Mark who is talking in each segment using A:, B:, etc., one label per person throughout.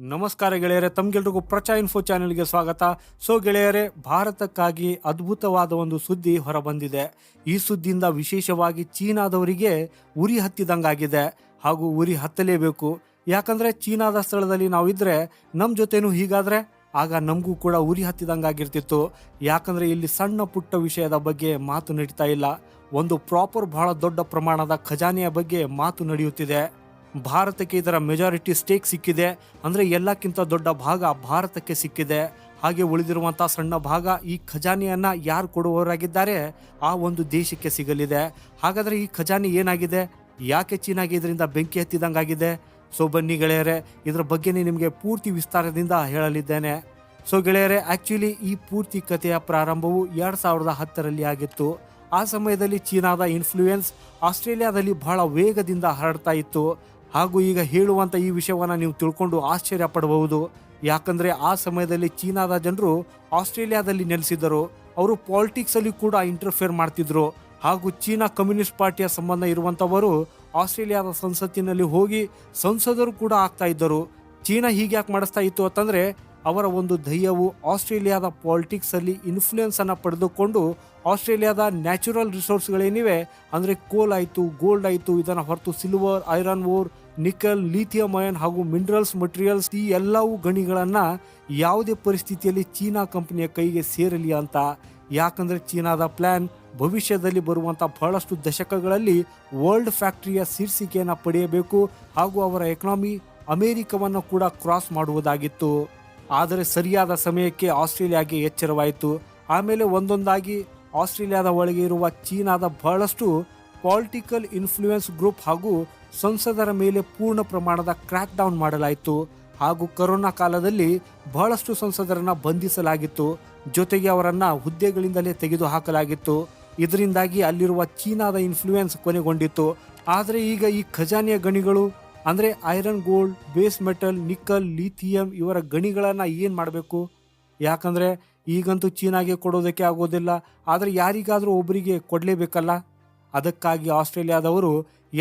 A: ನಮಸ್ಕಾರ ಗೆಳೆಯರೆ, ತಮ್ಗೆಲ್ರಿಗೂ ಪ್ರಚಾ ಇನ್ಫೋ ಚಾನೆಲ್ಗೆ ಸ್ವಾಗತ. ಸೊ ಗೆಳೆಯರೆ, ಭಾರತಕ್ಕಾಗಿ ಅದ್ಭುತವಾದ ಒಂದು ಸುದ್ದಿ ಹೊರಬಂದಿದೆ. ಈ ಸುದ್ದಿಯಿಂದ ವಿಶೇಷವಾಗಿ ಚೀನಾದವರಿಗೆ ಉರಿ ಹತ್ತಿದಂಗಾಗಿದೆ. ಹಾಗೂ ಉರಿ ಹತ್ತಲೇಬೇಕು. ಯಾಕಂದ್ರೆ ಚೀನಾದ ಸ್ಥಳದಲ್ಲಿ ನಾವಿದ್ರೆ ನಮ್ಮ ಜೊತೆನೂ ಹೀಗಾದ್ರೆ ಆಗ ನಮಗೂ ಕೂಡ ಉರಿ ಹತ್ತಿದಂಗಾಗಿರ್ತಿತ್ತು. ಯಾಕಂದ್ರೆ ಇಲ್ಲಿ ಸಣ್ಣ ಪುಟ್ಟ ವಿಷಯದ ಬಗ್ಗೆ ಮಾತು ನಡೀತಾ ಇಲ್ಲ. ಒಂದು ಪ್ರಾಪರ್ ಬಹಳ ದೊಡ್ಡ ಪ್ರಮಾಣದ ಖಜಾನೆಯ ಬಗ್ಗೆ ಮಾತು ನಡೆಯುತ್ತಿದೆ. ಭಾರತಕ್ಕೆ ಇದರ ಮೆಜಾರಿಟಿ ಸ್ಟೇಕ್ ಸಿಕ್ಕಿದೆ. ಅಂದರೆ ಎಲ್ಲಕ್ಕಿಂತ ದೊಡ್ಡ ಭಾಗ ಭಾರತಕ್ಕೆ ಸಿಕ್ಕಿದೆ. ಹಾಗೆ ಉಳಿದಿರುವಂಥ ಸಣ್ಣ ಭಾಗ ಈ ಖಜಾನೆಯನ್ನು ಯಾರು ಕೊಡುವವರಾಗಿದ್ದಾರೆ? ಆ ಒಂದು ದೇಶಕ್ಕೆ ಸಿಗಲಿದೆ. ಹಾಗಾದರೆ ಈ ಖಜಾನೆ ಏನಾಗಿದೆ? ಯಾಕೆ ಚೀನಾಗೆ ಇದರಿಂದ ಬೆಂಕಿ ಹತ್ತಿದಂಗಾಗಿದೆ? ಸೊ ಬನ್ನಿ ಗೆಳೆಯರೆ, ಇದರ ಬಗ್ಗೆನೇ ನಿಮಗೆ ಪೂರ್ತಿ ವಿಸ್ತಾರದಿಂದ ಹೇಳಲಿದ್ದೇನೆ. ಸೊ ಗೆಳೆಯರೆ ಆ್ಯಕ್ಚುಲಿ ಈ ಪೂರ್ತಿ ಕಥೆಯ ಪ್ರಾರಂಭವು ಎರಡು ಸಾವಿರದ ಹತ್ತರಲ್ಲಿ ಆಗಿತ್ತು. ಆ ಸಮಯದಲ್ಲಿ ಚೀನಾದ ಇನ್ಫ್ಲೂಯೆನ್ಸ್ ಆಸ್ಟ್ರೇಲಿಯಾದಲ್ಲಿ ಬಹಳ ವೇಗದಿಂದ ಹರಡ್ತಾ ಇತ್ತು. ಹಾಗೂ ಈಗ ಹೇಳುವಂತ ಈ ವಿಷಯವನ್ನು ನೀವು ತಿಳ್ಕೊಂಡು ಆಶ್ಚರ್ಯ ಪಡಬಹುದು. ಯಾಕಂದ್ರೆ ಆ ಸಮಯದಲ್ಲಿ ಚೀನಾದ ಜನರು ಆಸ್ಟ್ರೇಲಿಯಾದಲ್ಲಿ ನೆಲೆಸಿದ್ದರು. ಅವರು ಪಾಲಿಟಿಕ್ಸ್ ಅಲ್ಲಿ ಕೂಡ ಇಂಟರ್ಫಿಯರ್ ಮಾಡ್ತಿದ್ರು. ಹಾಗೂ ಚೀನಾ ಕಮ್ಯುನಿಸ್ಟ್ ಪಾರ್ಟಿಯ ಸಂಬಂಧ ಇರುವಂತವರು ಆಸ್ಟ್ರೇಲಿಯಾದ ಸಂಸತ್ತಿನಲ್ಲಿ ಹೋಗಿ ಸಂಸದರು ಕೂಡ ಆಗ್ತಾ ಇದ್ದರು. ಚೀನಾ ಹೀಗೆ ಯಾಕೆ ಮಾಡಿಸ್ತಾ ಇತ್ತು ಅಂತಂದ್ರೆ ಅವರ ಒಂದು ಧ್ಯೇಯವು ಆಸ್ಟ್ರೇಲಿಯಾದ ಪಾಲಿಟಿಕ್ಸಲ್ಲಿ ಇನ್ಫ್ಲೂಯೆನ್ಸ್ ಅನ್ನು ಪಡೆದುಕೊಂಡು ಆಸ್ಟ್ರೇಲಿಯಾದ ನ್ಯಾಚುರಲ್ ರಿಸೋರ್ಸ್ಗಳೇನಿವೆ ಅಂದರೆ ಕೋಲ್ ಆಯಿತು ಗೋಲ್ಡ್ ಆಯಿತು, ಇದನ್ನು ಹೊರತು silver iron ore nickel lithium ion ಹಾಗೂ ಮಿನರಲ್ಸ್ ಮಟೀರಿಯಲ್ಸ್ ಈ ಎಲ್ಲವೂ ಗಣಿಗಳನ್ನು ಯಾವುದೇ ಪರಿಸ್ಥಿತಿಯಲ್ಲಿ ಚೀನಾ ಕಂಪನಿಯ ಕೈಗೆ ಸೇರಲಿ ಅಂತ. ಯಾಕಂದರೆ ಚೀನಾದ ಪ್ಲ್ಯಾನ್ ಭವಿಷ್ಯದಲ್ಲಿ ಬರುವಂಥ ಬಹಳಷ್ಟು ದಶಕಗಳಲ್ಲಿ ವರ್ಲ್ಡ್ ಫ್ಯಾಕ್ಟ್ರಿಯ ಶೀರ್ಷಿಕೆಯನ್ನು ಪಡೆಯಬೇಕು ಹಾಗೂ ಅವರ ಎಕನಾಮಿ ಅಮೇರಿಕವನ್ನು ಕೂಡ ಕ್ರಾಸ್ ಮಾಡುವುದಾಗಿತ್ತು. ಆದರೆ ಸರಿಯಾದ ಸಮಯಕ್ಕೆ ಆಸ್ಟ್ರೇಲಿಯಾಗೆ ಎಚ್ಚರವಾಯಿತು. ಆಮೇಲೆ ಒಂದೊಂದಾಗಿ ಆಸ್ಟ್ರೇಲಿಯಾದ ಒಳಗೆ ಇರುವ ಚೀನಾದ ಬಹಳಷ್ಟು ಪಾಲಿಟಿಕಲ್ ಇನ್ಫ್ಲೂಯೆನ್ಸ್ ಗ್ರೂಪ್ ಹಾಗೂ ಸಂಸದರ ಮೇಲೆ ಪೂರ್ಣ ಪ್ರಮಾಣದ ಕ್ರ್ಯಾಕ್ ಡೌನ್ ಮಾಡಲಾಯಿತು. ಹಾಗೂ ಕೊರೋನಾ ಕಾಲದಲ್ಲಿ ಬಹಳಷ್ಟು ಸಂಸದರನ್ನ ಬಂಧಿಸಲಾಗಿತ್ತು. ಜೊತೆಗೆ ಅವರನ್ನ ಹುದ್ದೆಗಳಿಂದಲೇ ತೆಗೆದು ಹಾಕಲಾಗಿತ್ತು ಇದರಿಂದಾಗಿ ಅಲ್ಲಿರುವ ಚೀನಾದ ಇನ್ಫ್ಲೂಯೆನ್ಸ್ ಕೊನೆಗೊಂಡಿತ್ತು. ಆದರೆ ಈಗ ಈ ಖಜಾನೆಯ ಗಣಿಗಳು ಅಂದ್ರೆ iron, gold, base metal nickel lithium ಇವರ ಗಣಿಗಳನ್ನು ಏನ್ ಮಾಡಬೇಕು? ಯಾಕಂದ್ರೆ ಈಗಂತೂ ಚೀನಾಗೆ ಕೊಡೋದಕ್ಕೆ ಆಗೋದಿಲ್ಲ, ಆದರೆ ಯಾರಿಗಾದರೂ ಒಬ್ಬರಿಗೆ ಕೊಡಲೇಬೇಕಲ್ಲ? ಅದಕ್ಕಾಗಿ ಆಸ್ಟ್ರೇಲಿಯಾದವರು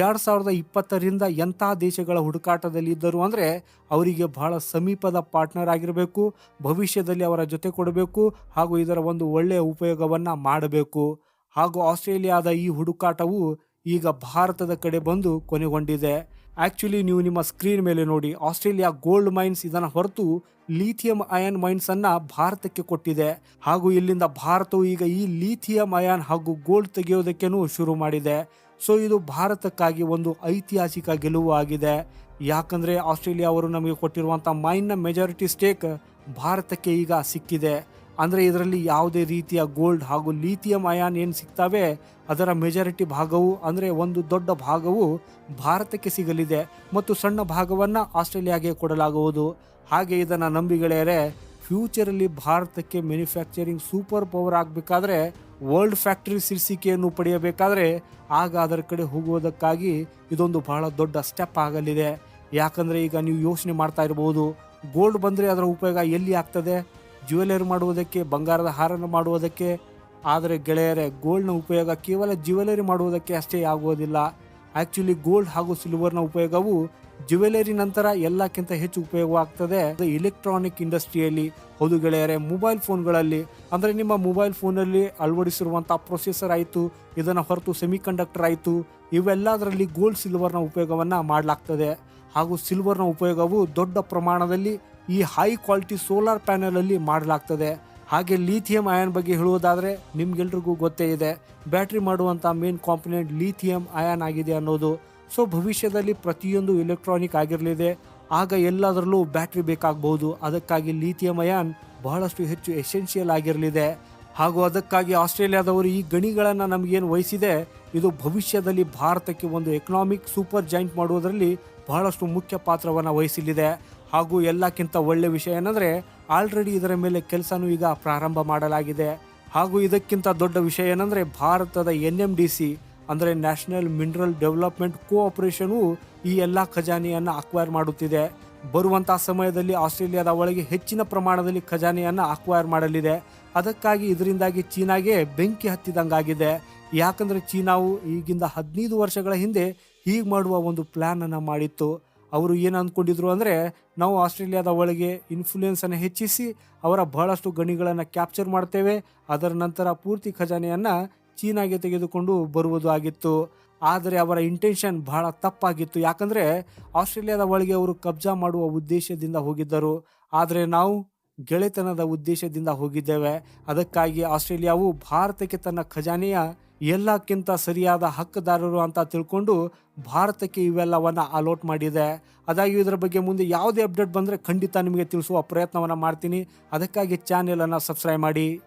A: ಎರಡು ಸಾವಿರದ ಇಪ್ಪತ್ತರಿಂದ ಎಂಥ ದೇಶಗಳ ಹುಡುಕಾಟದಲ್ಲಿ ಇದ್ದರು ಅಂದರೆ ಅವರಿಗೆ ಬಹಳ ಸಮೀಪದ ಪಾರ್ಟ್ನರ್ ಆಗಿರಬೇಕು, ಭವಿಷ್ಯದಲ್ಲಿ ಅವರ ಜೊತೆ ಕೊಡಬೇಕು, ಹಾಗೂ ಇದರ ಒಂದು ಒಳ್ಳೆಯ ಉಪಯೋಗವನ್ನು ಮಾಡಬೇಕು. ಹಾಗೂ ಆಸ್ಟ್ರೇಲಿಯಾದ ಈ ಹುಡುಕಾಟವು ಈಗ ಭಾರತದ ಕಡೆ ಬಂದು ಕೊನೆಗೊಂಡಿದೆ. ಆಕ್ಚುಲಿ ನೀವು ನಿಮ್ಮ ಸ್ಕ್ರೀನ್ ಮೇಲೆ ನೋಡಿ ಆಸ್ಟ್ರೇಲಿಯಾ ಗೋಲ್ಡ್ ಮೈನ್ಸ್ ಇದನ್ನು ಹೊರತು ಲೀಥಿಯಂ ಅಯಾನ್ ಮೈನ್ಸ್ ಅನ್ನ ಭಾರತಕ್ಕೆ ಕೊಟ್ಟಿದೆ. ಹಾಗೂ ಇಲ್ಲಿಂದ ಭಾರತವು ಈಗ ಈ ಲೀಥಿಯಂ ಅಯಾನ್ ಹಾಗೂ ಗೋಲ್ಡ್ ತೆಗೆಯೋದಕ್ಕೇನು ಶುರು ಮಾಡಿದೆ. ಸೊ ಇದು ಭಾರತಕ್ಕಾಗಿ ಒಂದು ಐತಿಹಾಸಿಕ ಗೆಲುವು ಆಗಿದೆ. ಯಾಕಂದ್ರೆ ಆಸ್ಟ್ರೇಲಿಯಾ ಅವರು ನಮಗೆ ಕೊಟ್ಟಿರುವಂಥ ಮೈನ್ನ ಮೆಜಾರಿಟಿ ಸ್ಟೇಕ್ ಭಾರತಕ್ಕೆ ಈಗ ಸಿಕ್ಕಿದೆ. ಅಂದರೆ ಇದರಲ್ಲಿ ಯಾವುದೇ ರೀತಿಯ ಗೋಲ್ಡ್ ಹಾಗೂ ಲೀಥಿಯಂ ಅಯಾನ್ ಏನು ಸಿಗ್ತವೆ, ಅದರ ಮೆಜಾರಿಟಿ ಭಾಗವು ಅಂದರೆ ಒಂದು ದೊಡ್ಡ ಭಾಗವು ಭಾರತಕ್ಕೆ ಸಿಗಲಿದೆ ಮತ್ತು ಸಣ್ಣ ಭಾಗವನ್ನು ಆಸ್ಟ್ರೇಲಿಯಾಗೆ ಕೊಡಲಾಗುವುದು. ಹಾಗೆ ಇದನ್ನು ನಂಬಿಗಳೇರೆ ಫ್ಯೂಚರಲ್ಲಿ ಭಾರತಕ್ಕೆ ಮ್ಯಾನುಫ್ಯಾಕ್ಚರಿಂಗ್ ಸೂಪರ್ ಪವರ್ ಆಗಬೇಕಾದ್ರೆ ವರ್ಲ್ಡ್ ಫ್ಯಾಕ್ಟರಿ ಶೀರ್ಷಿಕೆಯನ್ನು ಪಡೆಯಬೇಕಾದ್ರೆ, ಆಗ ಅದರ ಕಡೆ ಹೋಗುವುದಕ್ಕಾಗಿ ಇದೊಂದು ಬಹಳ ದೊಡ್ಡ ಸ್ಟೆಪ್ ಆಗಲಿದೆ. ಯಾಕಂದರೆ ಈಗ ನೀವು ಯೋಚನೆ ಮಾಡ್ತಾ ಇರ್ಬೋದು ಗೋಲ್ಡ್ ಬಂದರೆ ಅದರ ಉಪಯೋಗ ಎಲ್ಲಿ ಆಗ್ತದೆ? ಜ್ಯುವೆಲರಿ ಮಾಡುವುದಕ್ಕೆ, ಬಂಗಾರದ ಹಾರನ್ನು ಮಾಡುವುದಕ್ಕೆ, ಆದರೆ ಗೆಳೆಯರೇ ಗೋಲ್ಡ್ನ ಉಪಯೋಗ ಕೇವಲ ಜ್ಯುವೆಲರಿ ಮಾಡುವುದಕ್ಕೆ ಅಷ್ಟೇ ಆಗುವುದಿಲ್ಲ. ಆ್ಯಕ್ಚುಲಿ ಗೋಲ್ಡ್ ಹಾಗೂ ಸಿಲ್ವರ್ನ ಉಪಯೋಗವು ಜ್ಯುವೆಲರಿ ನಂತರ ಎಲ್ಲಕ್ಕಿಂತ ಹೆಚ್ಚು ಉಪಯೋಗವಾಗ್ತದೆ. ಇಲೆಕ್ಟ್ರಾನಿಕ್ ಇಂಡಸ್ಟ್ರಿಯಲ್ಲಿ ಹೌದು ಗೆಳೆಯರೆ ಮೊಬೈಲ್ ಫೋನ್ಗಳಲ್ಲಿ ಅಂದರೆ ನಿಮ್ಮ ಮೊಬೈಲ್ ಫೋನಲ್ಲಿ ಅಳವಡಿಸಿರುವಂಥ ಪ್ರೊಸೆಸರ್ ಆಯಿತು, ಇದನ್ನು ಹೊರತು ಸೆಮಿ ಕಂಡಕ್ಟರ್ ಆಯಿತು, ಇವೆಲ್ಲದರಲ್ಲಿ ಗೋಲ್ಡ್ ಸಿಲ್ವರ್ನ ಉಪಯೋಗವನ್ನು ಮಾಡಲಾಗ್ತದೆ. ಹಾಗೂ ಸಿಲ್ವರ್ನ ಉಪಯೋಗವು ದೊಡ್ಡ ಪ್ರಮಾಣದಲ್ಲಿ ಈ ಹೈ ಕ್ವಾಲಿಟಿ ಸೋಲಾರ್ ಪ್ಯಾನೆಲ್ ಅಲ್ಲಿ ಮಾಡಲಾಗ್ತದೆ. ಹಾಗೆ ಲಿಥಿಯಂ ಅಯಾನ್ ಬಗ್ಗೆ ಹೇಳುವುದಾದ್ರೆ ನಿಮ್ಗೆಲ್ರಿಗೂ ಗೊತ್ತೇ ಇದೆ. ಬ್ಯಾಟ್ರಿ ಮಾಡುವಂಥ ಮೇನ್ ಕಾಂಪೊನೆಂಟ್ ಲಿಥಿಯಂ ಅಯಾನ್ ಆಗಿದೆ ಅನ್ನೋದು. ಸೊ ಭವಿಷ್ಯದಲ್ಲಿ ಪ್ರತಿಯೊಂದು ಎಲೆಕ್ಟ್ರಾನಿಕ್ ಆಗಿರಲಿದೆ. ಆಗ ಎಲ್ಲದರಲ್ಲೂ ಬ್ಯಾಟ್ರಿ ಬೇಕಾಗಬಹುದು. ಅದಕ್ಕಾಗಿ ಲಿಥಿಯಂ ಅಯಾನ್ ಬಹಳಷ್ಟು ಹೆಚ್ಚು ಎಸೆನ್ಷಿಯಲ್ ಆಗಿರಲಿದೆ. ಹಾಗೂ ಅದಕ್ಕಾಗಿ ಆಸ್ಟ್ರೇಲಿಯಾದವರು ಈ ಗಣಿಗಳನ್ನು ನಮಗೇನು ವಹಿಸಿದೆ, ಇದು ಭವಿಷ್ಯದಲ್ಲಿ ಭಾರತಕ್ಕೆ ಒಂದು ಎಕನಾಮಿಕ್ ಸೂಪರ್ ಜಾಯಿಂಟ್ ಮಾಡುವುದರಲ್ಲಿ ಬಹಳಷ್ಟು ಮುಖ್ಯ ಪಾತ್ರವನ್ನು ವಹಿಸಲಿದೆ. ಹಾಗೂ ಎಲ್ಲಕ್ಕಿಂತ ಒಳ್ಳೆ ವಿಷಯ ಏನಂದರೆ ಆಲ್ರೆಡಿ ಇದರ ಮೇಲೆ ಕೆಲಸನೂ ಈಗ ಪ್ರಾರಂಭ ಮಾಡಲಾಗಿದೆ. ಹಾಗೂ ಇದಕ್ಕಿಂತ ದೊಡ್ಡ ವಿಷಯ ಏನಂದರೆ, ಭಾರತದ ಎನ್ ಎಂ ಡಿ ಸಿ ಅಂದರೆ ನ್ಯಾಷನಲ್ ಮಿನರಲ್ ಡೆವಲಪ್ಮೆಂಟ್ ಕೋಆಪರೇಷನು ಈ ಎಲ್ಲ ಖಜಾನೆಯನ್ನು ಅಕ್ವೈರ್ ಮಾಡುತ್ತಿದೆ. ಬರುವಂತಹ ಸಮಯದಲ್ಲಿ ಆಸ್ಟ್ರೇಲಿಯಾದ ಒಳಗೆ ಹೆಚ್ಚಿನ ಪ್ರಮಾಣದಲ್ಲಿ ಖಜಾನೆಯನ್ನು ಅಕ್ವೈರ್ ಮಾಡಲಿದೆ. ಅದಕ್ಕಾಗಿ ಇದರಿಂದಾಗಿ ಚೀನಾಗೆ ಬೆಂಕಿ ಹತ್ತಿದಂಗಾಗಿದೆ. ಯಾಕಂದರೆ ಚೀನಾವು ಈಗಿಂದ ಹದಿನೈದು ವರ್ಷಗಳ ಹಿಂದೆ ಹೀಗೆ ಮಾಡುವ ಒಂದು ಪ್ಲ್ಯಾನನ್ನು ಮಾಡಿತ್ತು. ಅವರು ಏನು ಅಂದ್ಕೊಂಡಿದ್ರು ಅಂದರೆ ನಾವು ಆಸ್ಟ್ರೇಲಿಯಾದ ಒಳಗೆ ಇನ್ಫ್ಲೂಯೆನ್ಸನ್ನು ಹೆಚ್ಚಿಸಿ ಅವರ ಬಹಳಷ್ಟು ಗಣಿಗಳನ್ನು ಕ್ಯಾಪ್ಚರ್ ಮಾಡ್ತೇವೆ. ಅದರ ನಂತರ ಪೂರ್ತಿ ಖಜಾನೆಯನ್ನು ಚೀನಾಗೆ ತೆಗೆದುಕೊಂಡು ಬರುವುದು ಆಗಿತ್ತು. ಆದರೆ ಅವರ ಇಂಟೆನ್ಷನ್ ಬಹಳ ತಪ್ಪಾಗಿತ್ತು. ಯಾಕಂದರೆ ಆಸ್ಟ್ರೇಲಿಯಾದ ಒಳಗೆ ಅವರು ಕಬ್ಜಾ ಮಾಡುವ ಉದ್ದೇಶದಿಂದ ಹೋಗಿದ್ದರು. ಆದರೆ ನಾವು ಗೆಳೆತನದ ಉದ್ದೇಶದಿಂದ ಹೋಗಿದ್ದೇವೆ. ಅದಕ್ಕಾಗಿ ಆಸ್ಟ್ರೇಲಿಯಾವು ಭಾರತಕ್ಕೆ ತನ್ನ ಖಜಾನೆಯ ಎಲ್ಲಕ್ಕಿಂತ ಸರಿಯಾದ ಹಕ್ಕುದಾರರು ಅಂತ ತಿಳ್ಕೊಂಡು ಭಾರತಕ್ಕೆ ಇವೆಲ್ಲವನ್ನು ಅಲೋಟ್ ಮಾಡಿದೆ. ಅದಾಗಿ ಇದರ ಬಗ್ಗೆ ಮುಂದೆ ಯಾವುದೇ ಅಪ್ಡೇಟ್ ಬಂದರೆ ಖಂಡಿತ ನಿಮಗೆ ತಿಳಿಸುವ ಪ್ರಯತ್ನವನ್ನು ಮಾಡ್ತೀನಿ. ಅದಕ್ಕಾಗಿ ಚಾನೆಲನ್ನು ಸಬ್ಸ್ಕ್ರೈಬ್ ಮಾಡಿ.